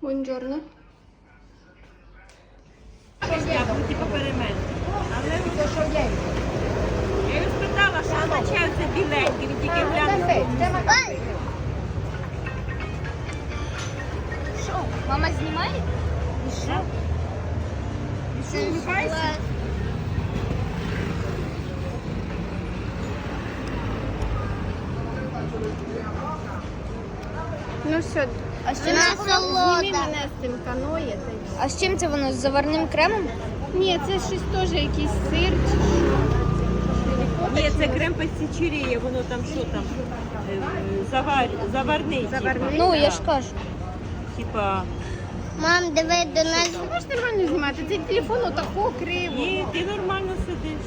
Buongiorno. Яблуки поперемель. Але я його спитала, що означає це біленький, він тільки глянув. Що, мама знімає? І що? І що, улыбайся? Ну все, А з чим це солода? мене з цим каноє. А з чим це воно? З заварним кремом? Ні, це щось теж якийсь сир чи що. Ні, це крем пастичерія, воно там що там, е, завар, заварний, Заварний. Ну, я ж кажу. типа, Мам, диви до нас. Ти можеш нормально знімати, цей телефон отако криво. ні, ти нормально сидиш.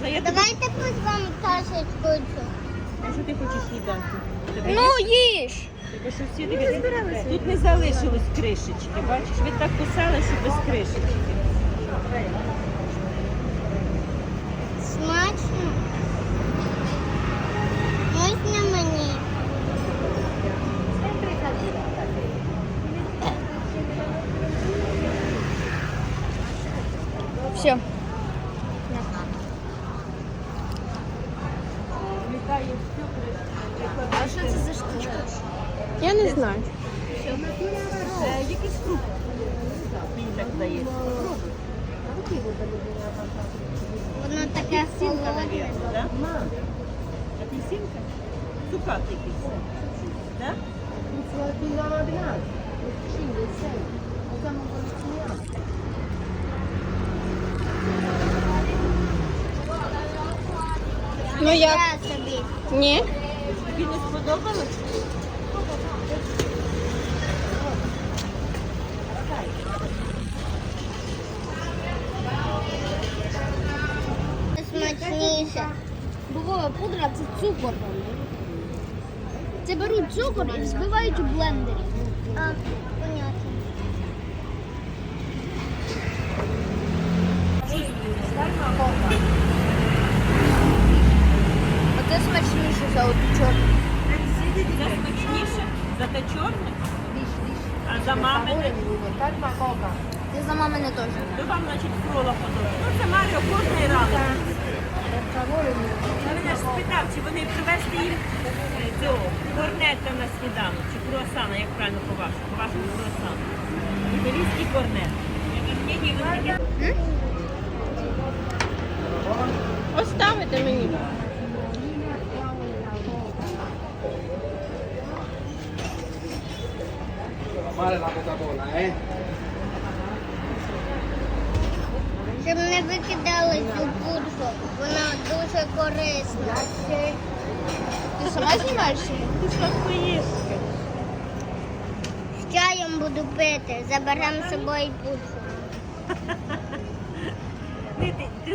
Все, я тобі, Давайте позвемо кашечку а що ти хочеш їдати? Тебе є? Ну, їж. Тебе що всі дивіться? Тут не залишилось кришечки, бачиш? Ви так кусали, що без кришечки. Смачно. Можна мені? Все. А що це за штучка? Я не знаю. Е, Якийсь фрукт. Мені так здається. Воно таке Апельсинка, холодне. мабуть, да? Апельсинка? Цукат якийсь. Да? Ну як? Я собі. Ні? Тобі не сподобалось? Смачніше. Бобова пудра це цукор. Це беруть цукор і взбивають у блендері. А, понятно. Оце смачніше за оту чорну. Це смачніше за те чорне, за мамине, Це за мамине теж. то вам, значить, крола подобається. Ну, це Маріо кожний ранок. Я мене ж спитав, чи вони привезти їм е, цього корнета на сніданок, чи круасана, як правильно по-вашому, по-вашому круасану. Італійський корнет. Ні, ні, вони таке Оставите мені. Fare la Coca-Cola, eh? Щоб не викидали цю пудру. Вона дуже корисна. Ти сама знімаєшся? Ти сладко. З чаєм буду пити. Заберемо з собою пудру.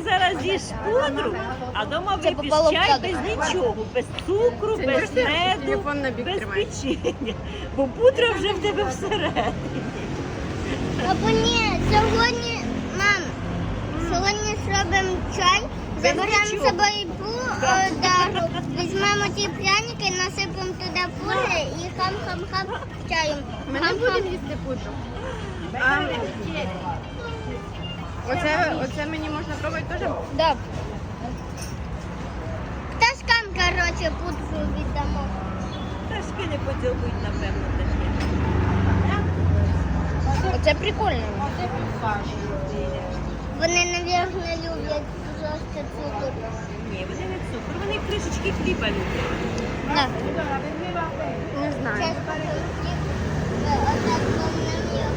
Зараз їш пудру, а вдома Це вип'єш чай без нічого, без цукру, Це без меду, без печення. Бо пудра вже в тебе всередині. Або ні, сьогодні, мам, сьогодні зробимо чай, заберемо з собою пудру, візьмемо ті пряники, насипемо туди пудри і хам-хам-хам чаєм. Ми не будемо їсти пудру. Оце, оце мені можна пробувати теж? Да. Пташкам, коротше, пудру віддамо. Пташки не поділкують, напевно, таке. Оце прикольно. Вони, мабуть, люблять жорстко цукор. Ні, вони не цукор, вони кришечки хліба люблять. На. Не знаю. Часто хліб, е, отак повним його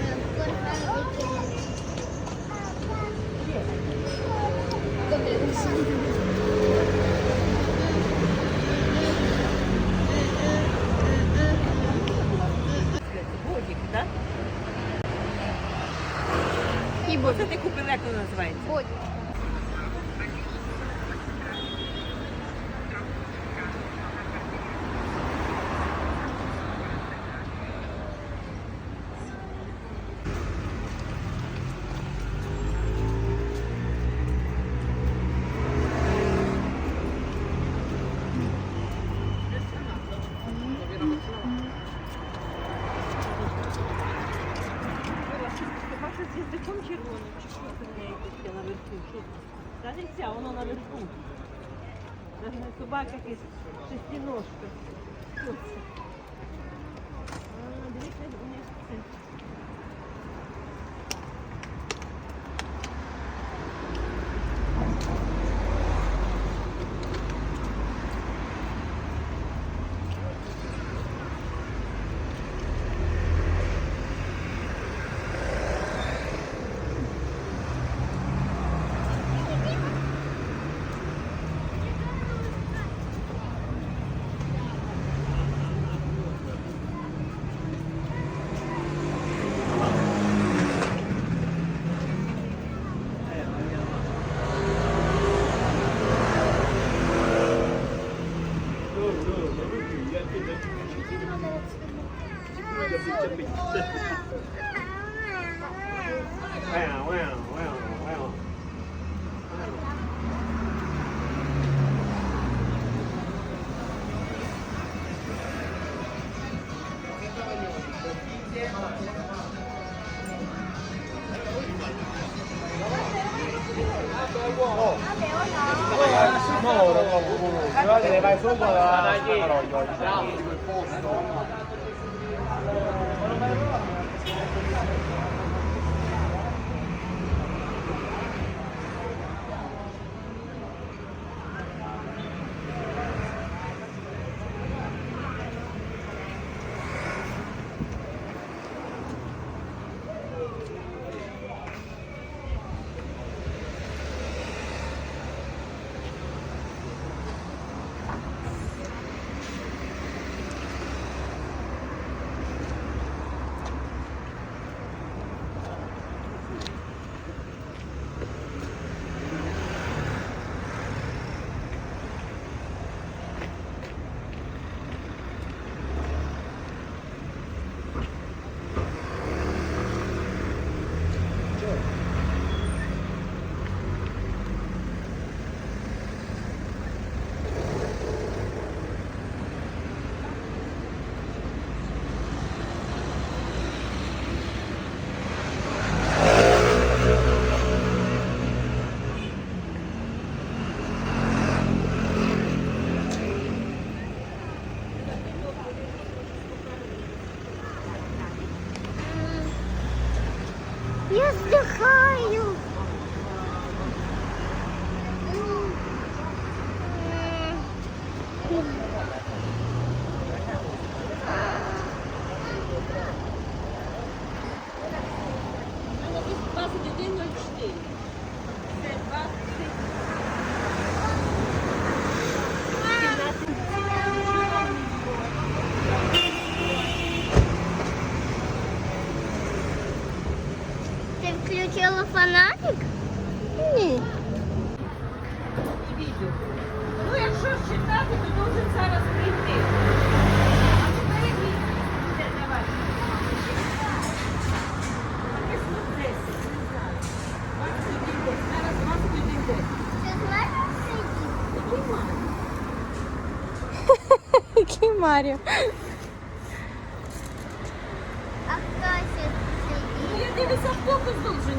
е, в корпан викинути. Бодік, так? Купила, як вона називається? Ходь. Не ця, воно наверху. Це собака якась шестиножка. Що це? Дивіться, у неї це. Cô ơi, cái! Включила фонарик? Ні. відео. Ну, якщо ж читати, то дуже зараз прийти. А тепер буде давати. Десь ну 10, не знаю. 21 десь. Зараз 21 десь. Ти знаєш, сидіти? Немає. Який Маріо. А хто ще Ну, сидить? я дивлюся, автобус должен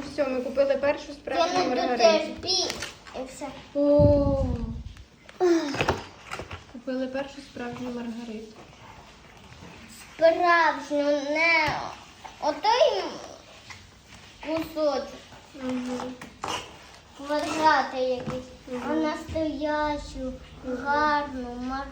ну все, ми купили першу справжню я не маргариту. І все. О. Купили першу справжню маргариту. Справжню, не отой кусочок. Угу. Квадрати якісь, а настоящу, гарну мар.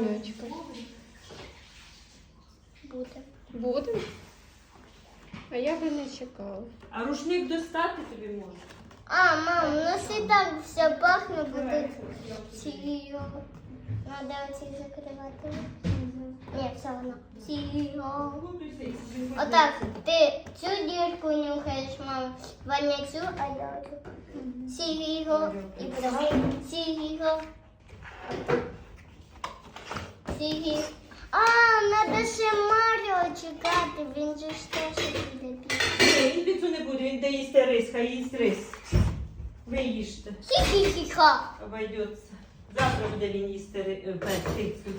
Його чекати. Буде. А я би не чекала. А рушник достати тобі можна. А, мам, у нас і так все пахне, буде сіро. Надо оці закривати. Ні, все одно. Сіро. Отак, ти цю дірку нюхаєш, мам. Ваня цю, а я цю. Сіро. І потім сіро. Сіро. А, надо ще Маріо чекати, він же ж теж буде піти. Ні, він піцу не буде, він де їсти рис, хай їсть рис. Ви їжте, Хі-хі-хі-ха. обойдеться. Завтра буде він їсти ри- е, пе- пиццю.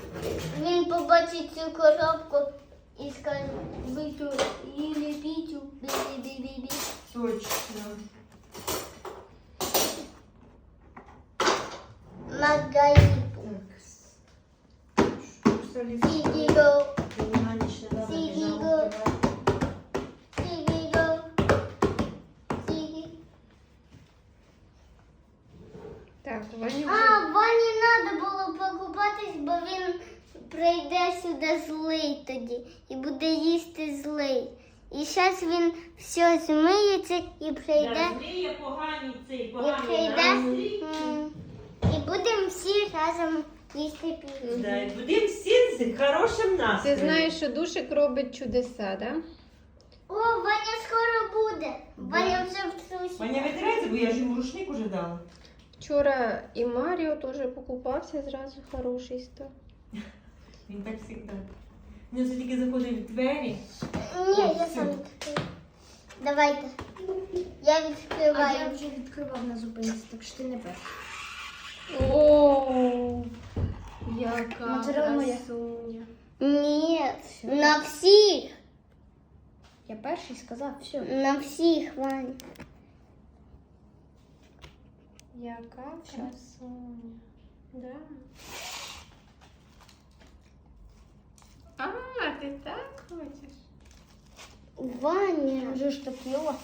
Він побачить цю коробку і скаже, ви тут їли піцу, бі-бі-бі-бі. Точно. Магаїпу. Сігіго, Вона ніч не дала, не Сігіго. сігіго, сігі. Так, Ваня А. Вані треба було покупатись, бо він прийде сюди злий тоді і буде їсти злий. І зараз він все змиється і прийде. Зміє погані цей, І поганий прийде. настрій. м, І будемо всі разом їсти піцу. Да, і будемо всі з хорошим Ти настроєм. знаєш, що душик робить чудеса, да? О, Ваня скоро буде. Ваня вже в трусі. Ваня витирається, бо я ж йому рушник уже дала. Вчора і Маріо теж покупався, зразу хороший став. Він так завжди. Він все тільки заходить в двері. Ні, я сам відкрию. Давайте. Я А я відкриваю. вже відкривав на зупинці, так що ти не перший. О, яка Матеріал моя. красуня. Ні, на всіх. Я перший сказав, все. На всіх, Ваня. Яка красуня. Да. А, ти так хочеш? Ваня. Вже ж так його.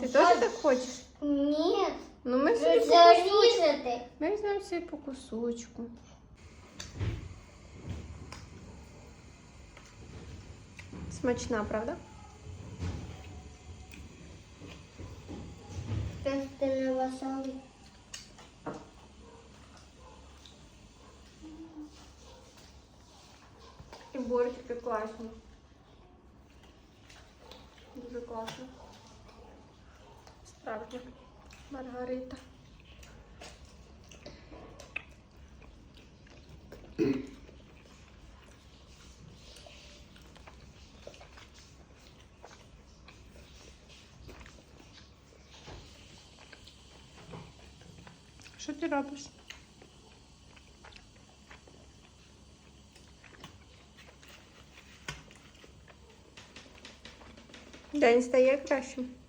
Ти теж так хочеш? Ні, Ну ми собі ви по кусочку. зарізати. Ми візьмемо собі по кусочку. Смачна, правда? Ти не васовий. І бортики класні. Дуже класно. Справді. Маргарита. Що ти робиш? День стає кращим.